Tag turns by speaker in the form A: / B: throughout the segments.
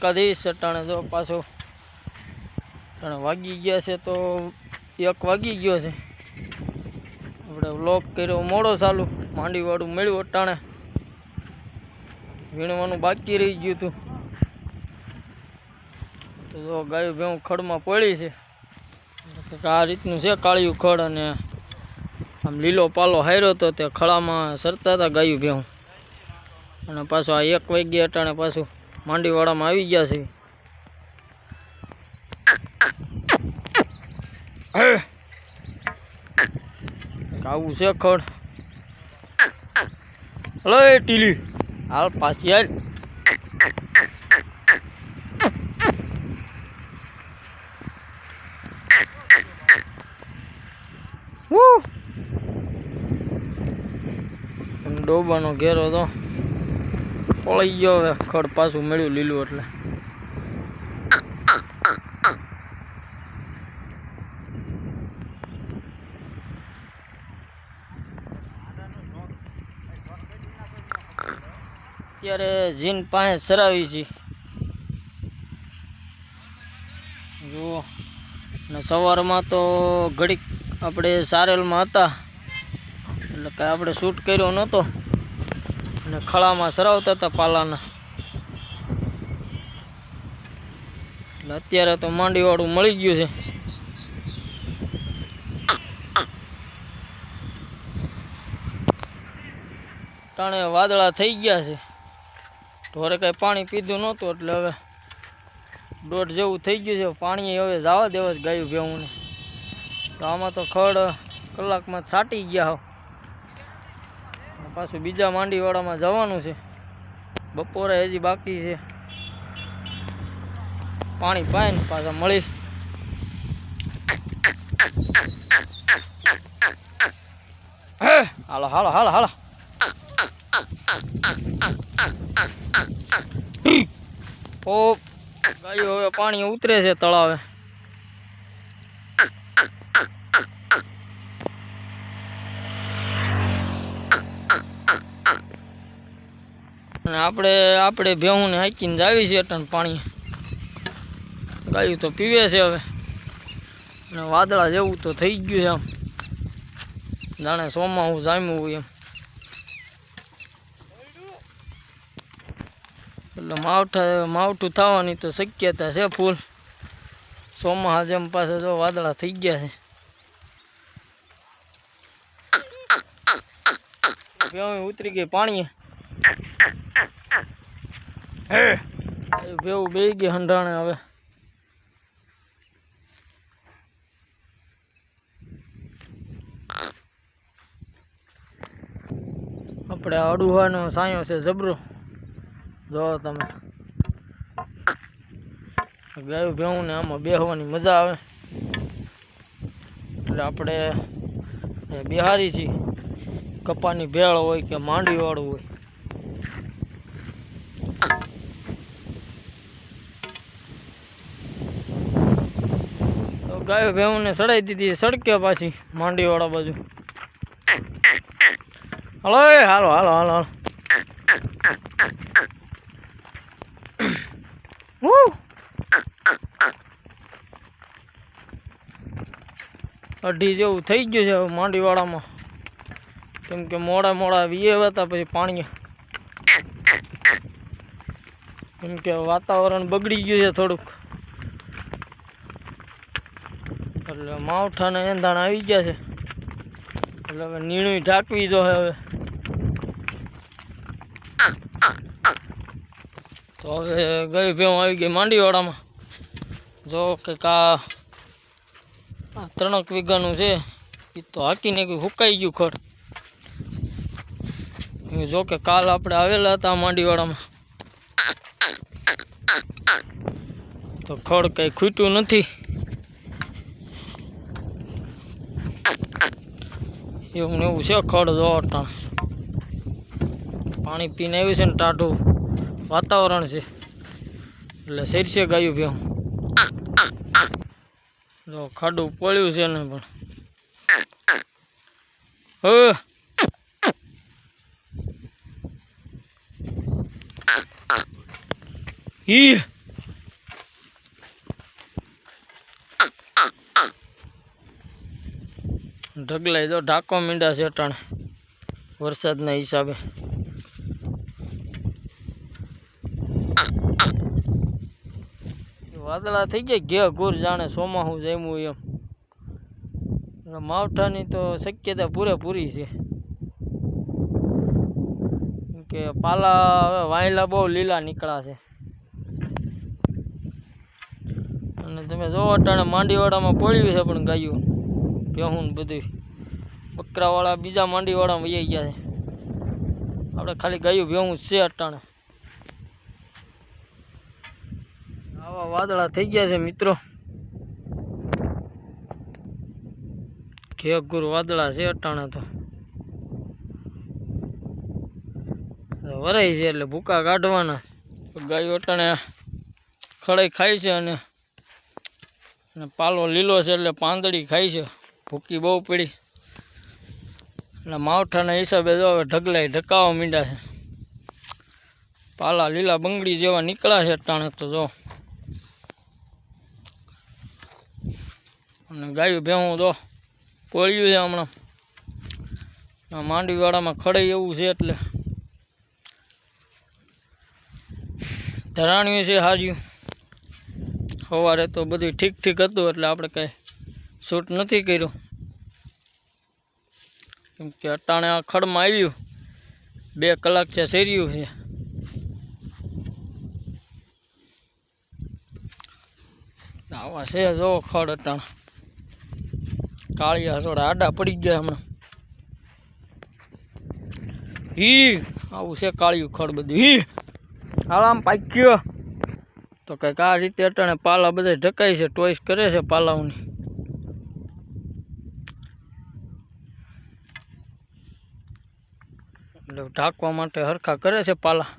A: દ્વારકાધીશ અટાણે જો પાછો અટાણે વાગી ગયા છે તો એક વાગી ગયો છે. આપણે લોક કર્યો, મોડો ચાલુ. માંડીવાળું મળ્યું અટાણે. વીણવાનું બાકી રહી ગયું હતું. તો જો ગાયું ભેવું ખડમાં પડી છે. આ રીતનું છે કાળિયું ખડ અને આમ લીલો પાલો હાર્યો હતો તે ખળામાં સરતા હતા ગાયું ભેવું અને પાછું આ એક વાગ્યા અટાણે પાછું માંડીવાડામાં આવી ગયા છે. આવું છે ખડ. એ ટીલી. હાલ પાછી હાલ! ડોબાનો ઘેરો તો. પળી ગયો ખડ પાછું મળ્યું લીલું એટલે. અત્યારે જીન પાસે સરાવી છે. જુઓ. ને સવારમાં તો ઘડીક આપણે સારેલમાં હતા. એટલે કાંઈ આપણે શૂટ કર્યો નહોતો. અને ખળામાં સરાવતા હતા પાલાના. એટલે અત્યારે તો માંડીવાળું મળી ગયું છે. ટાણે વાદળા થઈ ગયા છે. ઢોરે કાંઈ પાણી પીધું નહોતું, એટલે હવે દોઢ જેવું થઈ ગયું છે. પાણી હવે જવા દેવા જ ગાયું ભેવું તો આમાં તો ખડ કલાકમાં છાટી ગયા અને પાછું બીજા માંડીવાડામાં જવાનું છે. બપોરે હજી બાકી છે. પાણી પાય ને પાછા મળી. હાલો હાલો હાલો હાલો. ઓ ગાયો હવે પાણી ઉતરે છે તળાવે. અને આપણે આપણે ભેહુંને હાંકીને જાવી છે અટન પાણી ગાયું તો પીવે છે હવે. અને વાદળા જેવું તો થઈ ગયું છે આમ. જાણે સોમાં હું જામ્યું હોય એમ. એટલે માવઠા, માવઠું થવાની તો શક્યતા છે ફૂલ. સોમાં જેમ પાસે જો વાદળા થઈ ગયા છે. ભેહું ઉતરી ગઈ પાણીએ. હે. ભેવું બે ગઈ હંધાણે હવે. આપણે અડુહાનો સાયો છે જબરો. જો તમે. ગાયું ભેવું ને આમાં બેહવાની મજા આવે. એટલે આપણે બિહારી છીએ. કપાની ભેળ હોય કે માંડીવાળું હોય. ગાયો ભેવને સડાઈ દીધી સડકે પાછી માંડીવાળા બાજુ. હલો હાલો હાલો હાલો હાલો. અઢી જેવું થઈ ગયું છે માંડીવાળામાં. કેમ કે મોડા મોડા વીએ હતા પછી પાણી કેમ કે વાતાવરણ બગડી ગયું છે થોડુંક. એટલે માવઠા ને એંધાણ આવી ગયા છે. એટલે હવે નીણું ઢાંકવી જો હવે. તો હવે ગઈ ભેવું આવી ગઈ માંડીવાડામાં. જો કે આ ત્રણક વીઘાનું છે એ તો હાકીને હુકાઈ ગયું ખર જો કે કાલ આપણે આવેલા હતા માંડીવાડામાં. તો ખડ કંઈ ખૂટ્યું નથી. એવું એવું છે, ખડ જો અટાણ. પાણી પીને આવ્યું છે ને ટાઢું. વાતાવરણ છે. એટલે શેરશે ગાયું ભેવું જો ખાડું પડ્યું છે ને પણ. ઈ. ઢગલાઈ તો ઢાકો મીંડા છે અટાણે. વરસાદના હિસાબે. વાદળા થઈ ગયા ઘે ઘોર જાણે સોમાહું જમ્યું એમ. માવઠાની તો શક્યતા પૂરેપૂરી છે. કે પાલા હવે વાયલા બહુ લીલા નીકળ્યા છે. અને તમે જોવો અટાણે માંડીવાડામાં પડ્યું છે પણ ગાયું. ભેહું બધું બકરાવાળા બીજા માંડીવાળામાં વૈયા ગયા છે. આપણે ખાલી ગાયું ભેહું છે અટાણે. આવા વાદળા થઈ ગયા છે મિત્રો. ઘેઘુર વાદળા છે અટાણે તો. વરાય છે એટલે ભૂકા કાઢવાના. ગાયો અટાણે ખડાઈ ખાય છે અને પાલો લીલો છે એટલે પાંદડી ખાય છે. ભૂકી બહુ પડી. એટલે માવઠાના હિસાબે જો હવે ઢગલાય, ઢકાવા મીંડા છે. પાલા લીલા બંગડી જેવા નીકળ્યા છે અટાણે તો જો. અને ગાયું ભેહું તો પોળ્યું છે હમણાં. માંડવીવાળામાં ખડાઈ એવું છે એટલે. ધરાણ્યું છે હાર્યું સવારે તો બધું ઠીક ઠીક હતું એટલે આપણે કાંઈ શૂટ નથી કર્યું. કેમ કે અટાણે આ ખડમાં આવ્યું. બે કલાક છે શેર્યું છે. આવા છે જો ખડ અટાણ. કાળિયા હસોડા આડા પડી ગયા હમણાં. ઈ, આવું છે કાળિયું ખડ બધું. ઈ આમ પાક્યો. તો કંઈક આ રીતે અટાણે પાલા બધા ઢકાય છે, ટોઈસ કરે છે પાલાઓની. એટલે ઢાંકવા માટે હરખા કરે છે પાલા.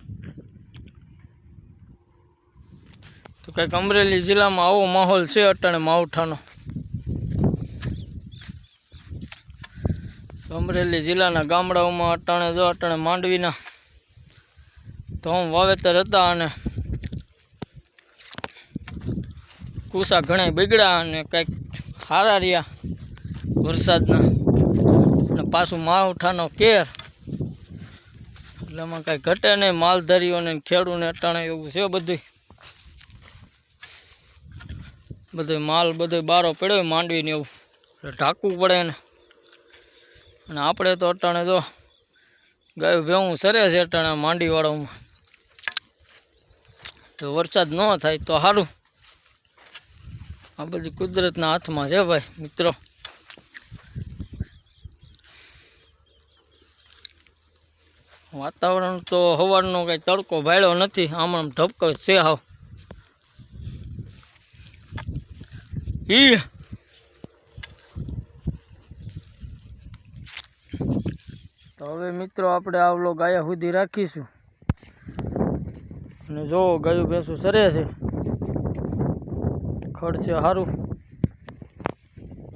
A: તો કંઈક અમરેલી જિલ્લામાં આવો માહોલ છે અટાણે માવઠાનો. અમરેલી જિલ્લાના ગામડાઓમાં અટાણે જો અટાણે માંડવીના. ધોમ વાવેતર હતા અને કુસા ઘણા બગડ્યા અને કંઈક હારા રહ્યા વરસાદના. અને પાછું માવઠાનો કેર. એટલે એમાં કાંઈ ઘટે નહીં, માલધારીઓને ખેડૂને અટાણે એવું છે બધું બધું માલ બધો બારો પડ્યો માંડવીને એવું. એટલે ઢાંકવું પડે ને અને આપણે તો અટાણે જો ગાયું ભેવું સરે છે અટાણે માંડીવાળામાં તો વરસાદ ન થાય તો સારું આ બધી કુદરતના હાથમાં છે ભાઈ, મિત્રો. વાતાવરણ તો સવારનો કંઈ તડકો ભાળ્યો નથી આમ ઢબકો છે હાવ. ઈ. તો હવે મિત્રો આપણે આવલો ગાયા સુધી રાખીશું. અને જો ગાયું ભેંસું સરે છે. ખડ છે સારું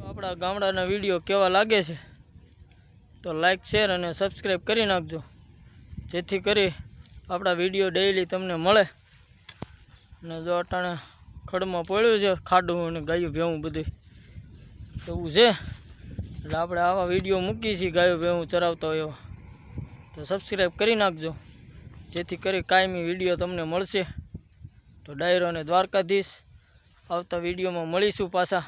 A: આપણા ગામડાના વીડિયો કેવા લાગે છે? તો લાઈક, શેર અને સબસ્ક્રાઈબ કરી નાખજો. જેથી કરી આપણા વીડિયો ડેઈલી તમને મળે. અને જો અટાણે ખડમાં પડ્યું છે, ખાડું અને ગાયું ભેવું બધું એવું છે. એટલે આપણે આવા વીડિયો મૂકીએ છીએ, ગાયો ભેવું ચરાવતા હોય તો સબસ્ક્રાઈબ કરી નાખજો. જેથી કરી કાયમી વીડિયો તમને મળશે. તો ડાયરો અને દ્વારકાધીશ આવતા વિડીયોમાં મળીશું પાછા.